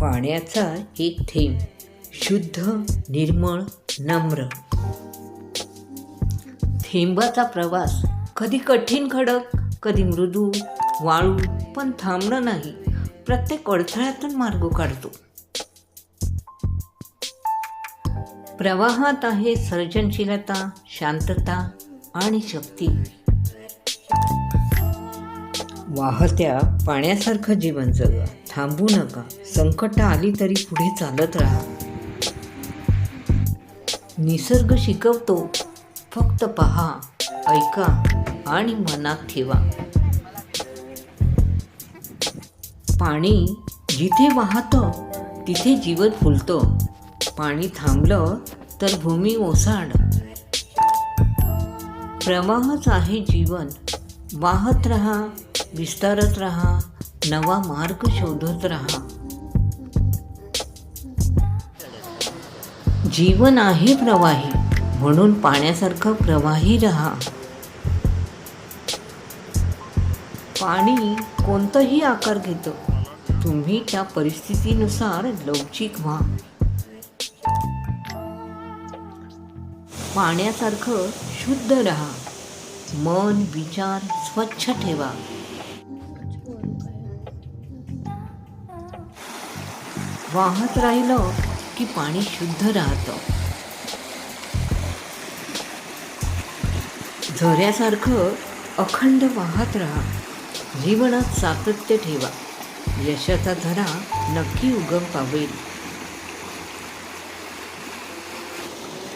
पाण्याचा एक थेंब. शुद्ध निर्मळ नम्र. थेंबाचा प्रवास कधी कठीण खडक कधी मृदू वाळू पण थांबणं नाही. प्रत्येक अडथळ्यातून मार्ग काढतो. प्रवाहात आहे सर्जनशीलता शांतता आणि शक्ती. वाहत्या पाण्यासारखं जीवन जगा. थांबू नका. संकट आली तरी पुढे चालत राहा. निसर्ग शिकवतो. फक्त पहा ऐका आणि मनात ठेवा. पाणी जिथे वाहतं तिथे जीवन फुलतं. पाणी थांबलं तर भूमी ओसाड. प्रवाहच आहे जीवन. वाहत रहा विस्तारत राहा नवा मार्ग शोधत राहा. जीवन आहे प्रवाही म्हणून पाण्यासारखं प्रवाही राहा. पाणी कोणतंही आकार घेतं तुम्ही त्या परिस्थितीनुसार लवचिक व्हा. पाण्यासारखं शुद्ध राहा मन विचार स्वच्छ ठेवा. वाहत राहिलं की पाणी शुद्ध राहतं. झऱ्यासारखं अखंड वाहत राहा. जीवनात सातत्य ठेवा. यशाचा धरा नक्की उगम पावेल.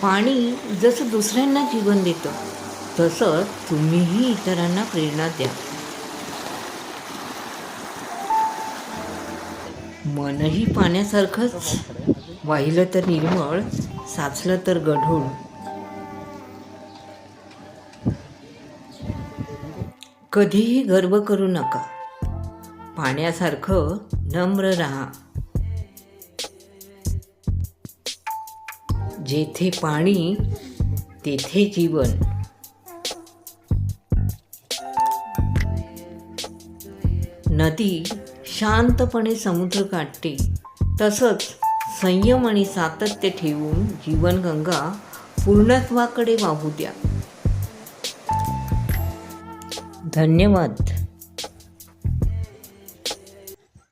पाणी जसं दुसऱ्यांना जीवन देतं तसं तुम्हीही इतरांना प्रेरणा द्या. मनही पाण्यासारखंच. वाहिलं तर निर्मळ साचलं तर गढूळ. कधीही गर्व करू नका. पाण्यासारखं नम्र राहा. जेथे पाणी तेथे जीवन. नदी शांतपणे समुद्र काढते तसंच संयम आणि सातत्य ठेवून जीवनगंगा पूर्णत्वाकडे वाहू द्या. धन्यवाद.